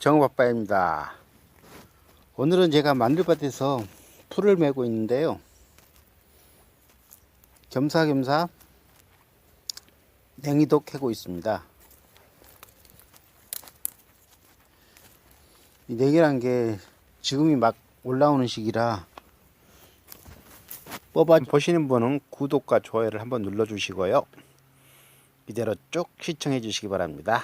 정업아빠입니다. 오늘은 제가 마늘밭에서 풀을 메고 있는데요. 겸사겸사 냉이도 캐고 있습니다. 이 냉이란 게 지금이 막 올라오는 시기라 뽑아 보시는 분은 구독과 좋아요를 한번 눌러 주시고요. 이대로 쭉 시청해 주시기 바랍니다.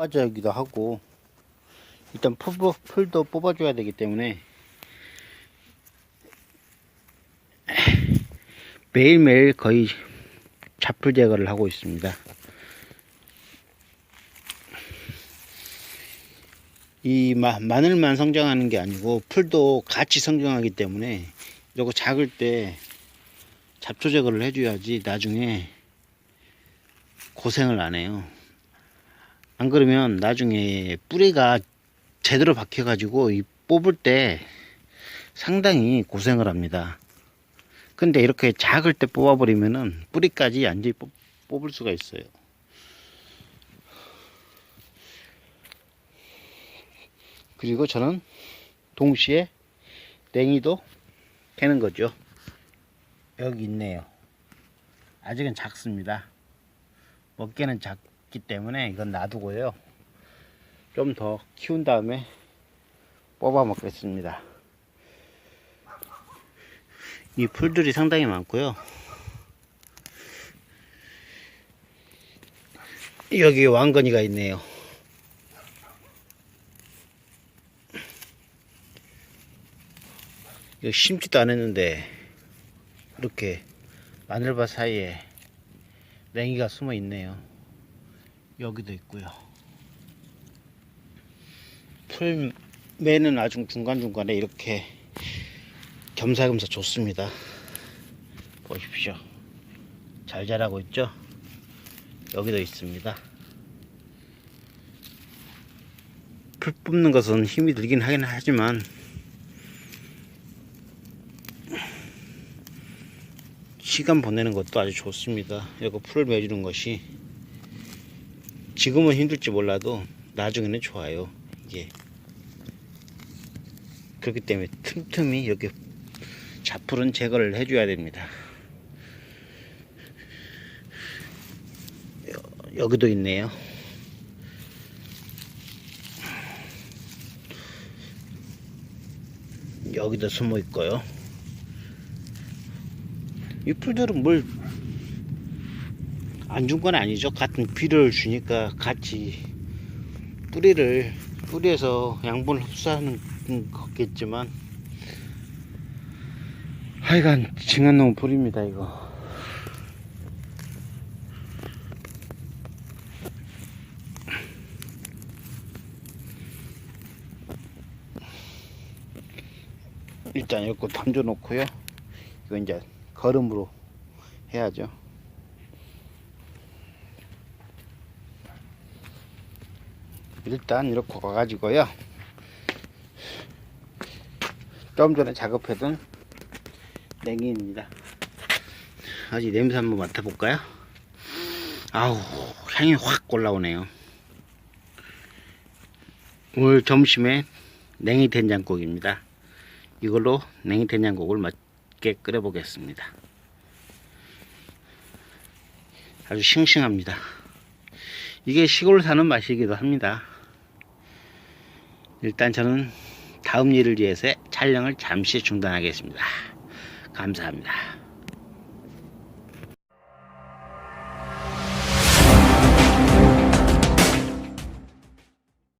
뽑아줘야기도 하고 일단 풀, 풀도 뽑아줘야 되기 때문에 매일매일 거의 잡풀 제거를 하고 있습니다. 이 마, 마늘만 성장하는 게 아니고 풀도 같이 성장하기 때문에 이거 작을 때 잡초 제거를 해줘야지 나중에 고생을 안 해요. 안 그러면 나중에 뿌리가 제대로 박혀 가지고 이 뽑을 때 상당히 고생을 합니다. 근데 이렇게 작을 때 뽑아 버리면은 뿌리까지 완전히 뽑, 뽑을 수가 있어요. 그리고 저는 동시에 냉이도 캐는 거죠. 여기 있네요. 아직은 작습니다. 먹기는 작 기 때문에 이건 놔두고요. 좀 더 키운 다음에 뽑아 먹겠습니다. 이 풀들이 상당히 많고요. 여기 왕건이가 있네요. 이거 심지도 않았는데 이렇게 마늘밭 사이에 냉이가 숨어 있네요. 여기도 있고요. 풀 매는 아주 중간중간에 이렇게 겸사겸사 좋습니다. 보십시오. 잘 자라고 있죠? 여기도 있습니다. 풀 뽑는 것은 힘이 들긴 하긴 하지만 시간 보내는 것도 아주 좋습니다. 이거 풀을 매주는 것이 지금은 힘들지 몰라도 나중에는 좋아요. 이게 그렇기 때문에 틈틈이 여기 잡풀은 제거를 해줘야 됩니다. 여- 여기도 있네요. 여기도 숨어 있고요. 이 풀들은 뭘 안 준 건 아니죠. 같은 비료를 주니까 같이 뿌리를 뿌리에서 양분을 흡수하는 거겠지만. 하여간 징한놈 풀입니다 이거. 일단 이거 던져 놓고요. 이거 이제 거름으로 해야죠 일단 이렇게 가가지고요 좀 전에 작업해둔 냉이입니다. 아직 냄새 한번 맡아볼까요? 아우 향이 확 올라오네요. 오늘 점심에 냉이 된장국입니다. 이걸로 냉이 된장국을 맛있게 끓여보겠습니다. 아주 싱싱합니다. 이게 시골 사는 맛이기도 합니다. 일단 저는 다음 일을 위해서 촬영을 잠시 중단하겠습니다. 감사합니다.